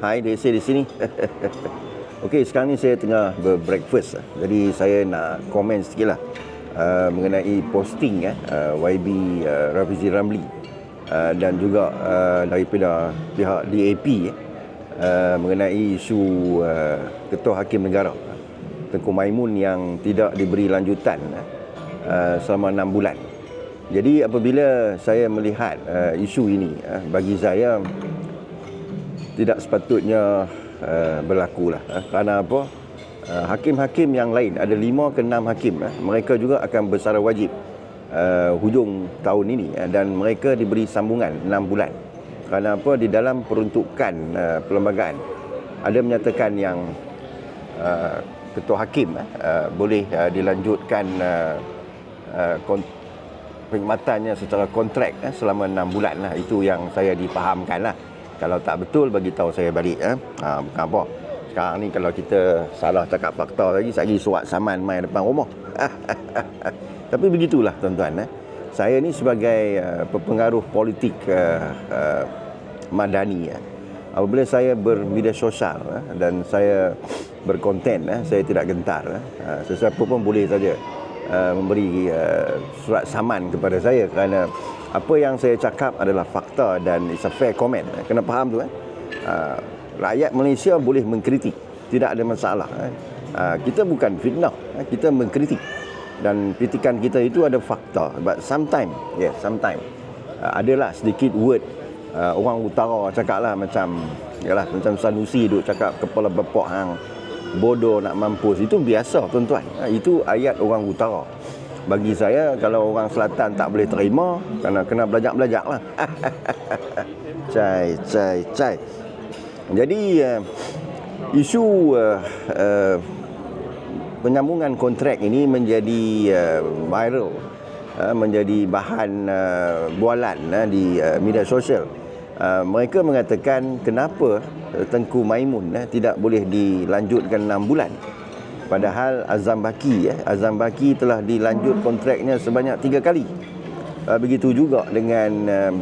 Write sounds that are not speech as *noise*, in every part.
Hai, dia di sini. *laughs* Okey, sekarang ni saya tengah breakfast. Jadi saya nak komen sikit lah uh, mengenai posting eh, uh, YB uh, Rafizi Ramli uh, dan juga uh, daripada pihak DAP eh, uh, mengenai isu uh, Ketua Hakim Negara Tengku Maimun yang tidak diberi lanjutan uh, selama 6 bulan. Jadi apabila saya melihat uh, isu ini uh, bagi saya tidak sepatutnya uh, berlaku lah. Uh, kerana apa? Uh, hakim-hakim yang lain ada lima ke enam hakim uh, mereka juga akan bersara wajib uh, hujung tahun ini uh, dan mereka diberi sambungan enam bulan. Kerana apa? Di dalam peruntukan uh, perlembagaan ada menyatakan yang uh, ketua hakim uh, boleh uh, dilanjutkan uh, uh, perkhidmatannya secara kontrak eh, selama 6 bulan lah. Itu yang saya dipahamkan lah. Kalau tak betul, bagi tahu saya balik. Eh. Ha, bukan apa. Sekarang ni kalau kita salah cakap fakta lagi, saya suat saman main depan rumah. *laughs* Tapi begitulah tuan-tuan. Eh. Saya ni sebagai uh, pengaruh politik uh, uh, madani. Eh. Apabila saya bermedia sosial eh, dan saya berkonten, eh, saya tidak gentar. Eh. Uh, sesiapa pun boleh saja Uh, memberi uh, surat saman kepada saya kerana apa yang saya cakap adalah fakta dan it's a fair comment. Kena faham tu eh. Uh, rakyat Malaysia boleh mengkritik, tidak ada masalah. Eh. Uh, kita bukan fitnah, eh. kita mengkritik dan kritikan kita itu ada fakta. But sometimes, yeah, sometimes uh, adalah sedikit word uh, orang utara cakaplah macam yalah macam Sanusi duk cakap kepala bepok hang bodoh nak mampus itu biasa tuan-tuan ha, itu ayat orang utara bagi saya kalau orang selatan tak boleh terima kena kena belajar-belajar lah. *laughs* Cai cai cai. Jadi uh, isu uh, uh, penyambungan kontrak ini menjadi uh, viral uh, menjadi bahan uh, bualan uh, di uh, media sosial. Uh, mereka mengatakan kenapa Tengku Maimun eh, tidak boleh dilanjutkan 6 bulan. Padahal Azam Baki eh, Azam Baki telah dilanjut kontraknya sebanyak 3 kali. Uh, begitu juga dengan uh,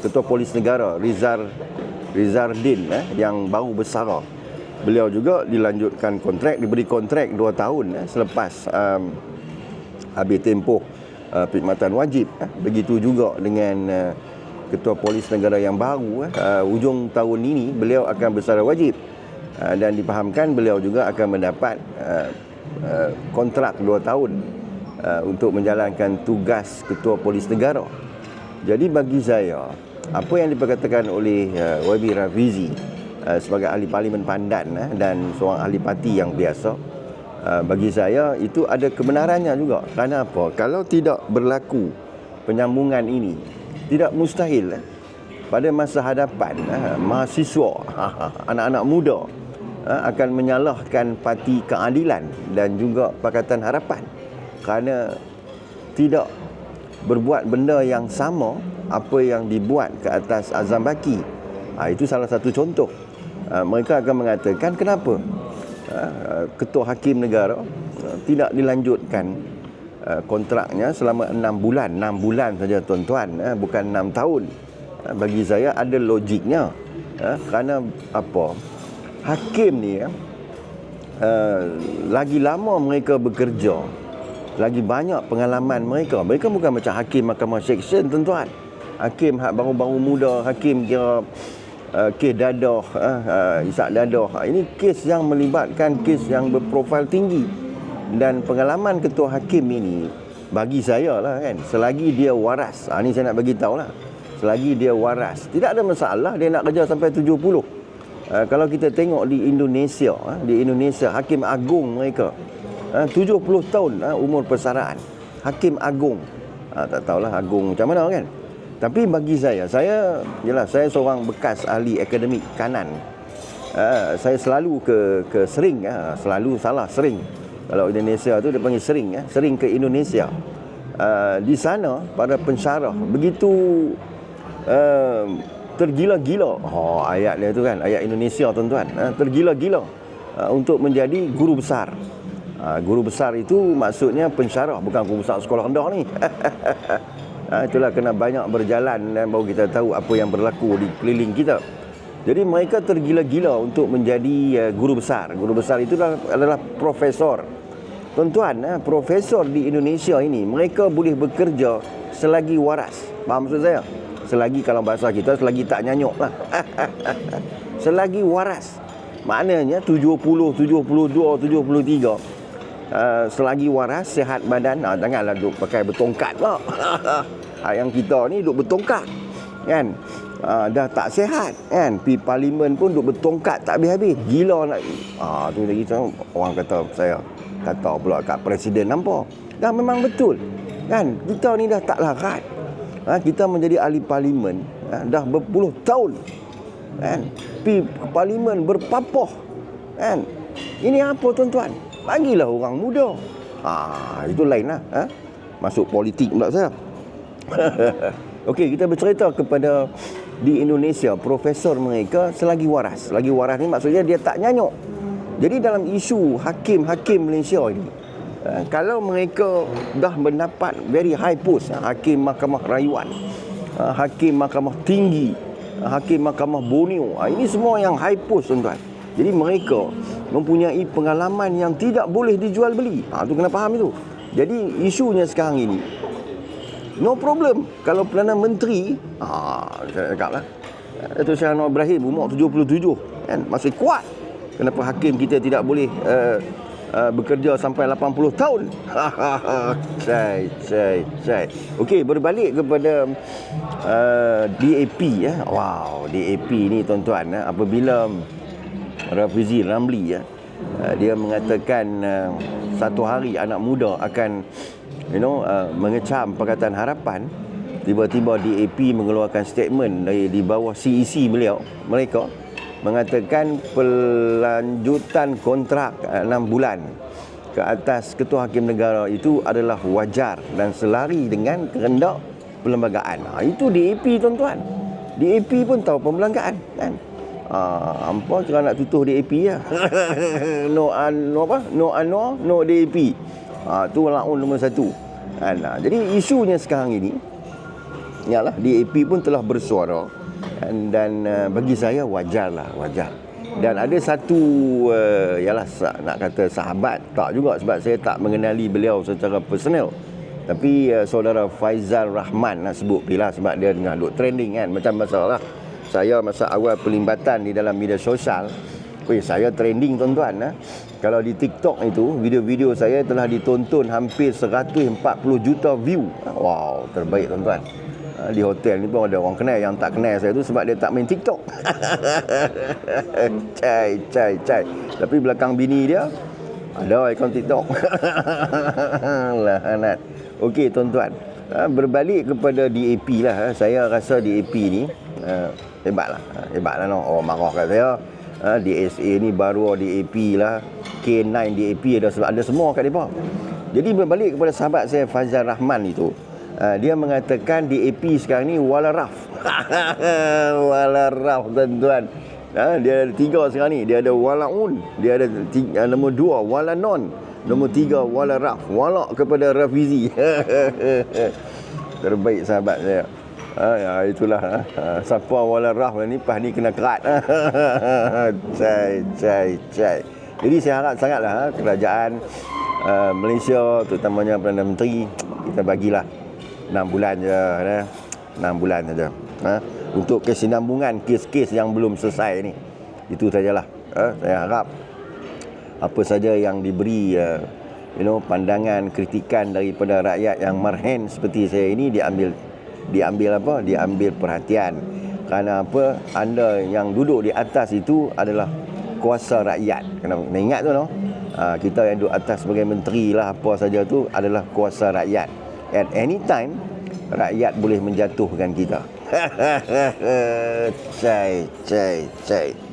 Ketua Polis Negara Rizar Rizardin eh, yang baru bersara. Beliau juga dilanjutkan kontrak, diberi kontrak 2 tahun eh, selepas um, habis tempoh uh, perkhidmatan wajib. Eh. Begitu juga dengan uh, Ketua Polis Negara yang baru uh, ujung tahun ini beliau akan bersara wajib dan dipahamkan beliau juga akan mendapat uh, uh, kontrak 2 tahun untuk menjalankan tugas Ketua Polis Negara. Jadi bagi saya apa yang diperkatakan oleh YB Rafizi sebagai ahli parlimen pandan dan seorang ahli parti yang biasa bagi saya itu ada kebenarannya juga. Kerana apa? Kalau tidak berlaku penyambungan ini tidak mustahil eh, pada masa hadapan mahasiswa *laughs* anak-anak muda akan menyalahkan parti keadilan dan juga Pakatan Harapan kerana tidak berbuat benda yang sama apa yang dibuat ke atas Azam Baki. Ha, itu salah satu contoh. Ha, mereka akan mengatakan kenapa ha, ketua hakim negara tidak dilanjutkan Uh, kontraknya selama enam bulan. enam bulan saja tuan-tuan, eh, bukan enam tahun. Uh, bagi saya ada logiknya. Eh, kerana apa? Hakim ni uh, lagi lama mereka bekerja, lagi banyak pengalaman mereka. Mereka bukan macam hakim mahkamah seksyen tuan-tuan. Hakim hak baru-baru muda, hakim kira uh, kes dadah, uh, isak dadah. Ini kes yang melibatkan kes yang berprofil tinggi dan pengalaman ketua hakim ini bagi saya lah kan selagi dia waras ha, ni saya nak bagi tahu lah selagi dia waras tidak ada masalah dia nak kerja sampai 70 ha, kalau kita tengok di Indonesia ha, di Indonesia hakim agung mereka ha, 70 tahun ha, umur persaraan. Hakim agung. Ha, tak tahulah agung macam mana kan? Tapi bagi saya saya jelah saya seorang bekas ahli akademik kanan. Ha, saya selalu ke ke sering ha, selalu salah sering. Kalau Indonesia tu dia panggil sering ya, sering ke Indonesia. Uh, di sana para pensyarah begitu uh, tergila-gila. Oh ayat dia tu kan, ayat Indonesia tuan-tuan. Uh, tergila-gila uh, untuk menjadi guru besar. Uh, guru besar itu maksudnya pensyarah bukan guru besar sekolah rendah ni. uh, *laughs* itulah kena banyak berjalan dan baru kita tahu apa yang berlaku di keliling kita. Jadi mereka tergila-gila untuk menjadi uh, guru besar. Guru besar itu adalah, adalah profesor. Tuan-tuan, uh, profesor di Indonesia ini mereka boleh bekerja selagi waras. Faham maksud saya? Selagi kalau bahasa kita selagi tak nyanyuk lah. *laughs* selagi waras. Maknanya 70, 72, 73 Uh, selagi waras, sehat badan uh, Janganlah duduk pakai bertongkat lah. *laughs* Yang kita ni duduk bertongkat Kan uh, Dah tak sehat kan Pi parlimen pun duduk bertongkat tak habis-habis Gila nak uh, tu lagi Orang kata saya Kata pula kat presiden nampak Dah memang betul Kan Kita ni dah tak larat uh, Kita menjadi ahli parlimen uh, Dah berpuluh tahun Kan Pi parlimen berpapoh Kan Ini apa tuan-tuan Bagilah orang muda. Ha, itu lain lah. Ha? Masuk politik pula saya. *laughs* Okey, kita bercerita kepada di Indonesia, profesor mereka selagi waras. Selagi waras ni maksudnya dia tak nyanyuk. Jadi dalam isu hakim-hakim Malaysia ini, ha, kalau mereka dah mendapat very high post, ha, hakim mahkamah rayuan, ha, hakim mahkamah tinggi, hakim mahkamah Borneo, ini semua yang high post tuan-tuan. Jadi mereka mempunyai pengalaman yang tidak boleh dijual beli. Ha tu kena faham itu. Jadi isunya sekarang ini no problem kalau Perdana Menteri ha saya cakaplah Dato' Syah Anwar Ibrahim umur 77 kan masih kuat. Kenapa hakim kita tidak boleh uh, uh, bekerja sampai 80 tahun? cai cai cai. Okey berbalik kepada uh, DAP ya. Wow, DAP ni tuan-tuan eh, apabila Rafizi Ramli ya. Uh, dia mengatakan uh, satu hari anak muda akan you know uh, mengecam Pakatan Harapan tiba-tiba DAP mengeluarkan statement dari di bawah CEC e beliau mereka mengatakan pelanjutan kontrak uh, 6 bulan ke atas ketua hakim negara itu adalah wajar dan selari dengan kehendak perlembagaan. Ha, itu DAP tuan-tuan. DAP pun tahu perlembagaan kan. Ah, hampa kira nak tutup DAP ya. *laughs* no an no apa? No Anwar, no DAP. Ah, tu laun nombor satu. Kan? Ah, jadi isunya sekarang ini ialah DAP pun telah bersuara dan, dan uh, bagi saya wajarlah, wajar. Dan ada satu uh, ialah nak kata sahabat tak juga sebab saya tak mengenali beliau secara personal. Tapi uh, saudara Faizal Rahman nak sebut bila sebab dia tengah duk trending kan macam masalah saya masa awal pelibatan di dalam media sosial Weh, saya trending tuan-tuan eh. Kalau di TikTok itu Video-video saya telah ditonton Hampir 140 juta view Wow, terbaik tuan-tuan Di hotel ni pun ada orang kenal. Yang tak kenal saya tu sebab dia tak main TikTok. *laughs* Cai, cai, cai. Tapi belakang bini dia Ada ikon TikTok. *laughs* Lah, anak Okey tuan-tuan. Ah, Berbalik kepada DAP lah eh. Saya rasa DAP ni hebatlah hebatlah no? Orang marah kat saya. DSA ni baru DAP lah. K9 DAP ada ada semua kat depa jadi berbalik kepada sahabat saya Fazal Rahman itu uh, dia mengatakan DAP sekarang ni walaraf *laughs* walaraf tuan-tuan Ha, dia ada tiga sekarang ni. Dia ada walaun. Dia ada tiga, nombor dua, walanon. Nombor tiga, walaraf. Walak kepada Rafizi. *laughs* Terbaik sahabat saya. Ha, ya, itulah ha. ha siapa wala rah ni pas ni kena kerat. *laughs* cai cai cai. Jadi saya harap sangatlah ha, kerajaan uh, Malaysia terutamanya Perdana Menteri kita bagilah 6 bulan je ha. 6 bulan saja. Ha, untuk kesinambungan kes-kes yang belum selesai ni. Itu sajalah. Ha, saya harap apa saja yang diberi uh, you know pandangan kritikan daripada rakyat yang marhen seperti saya ini diambil diambil apa diambil perhatian kerana apa anda yang duduk di atas itu adalah kuasa rakyat kena ingat tu no ha, kita yang duduk atas sebagai menteri lah apa saja tu adalah kuasa rakyat at any time rakyat boleh menjatuhkan kita. *laughs* Cai cai cai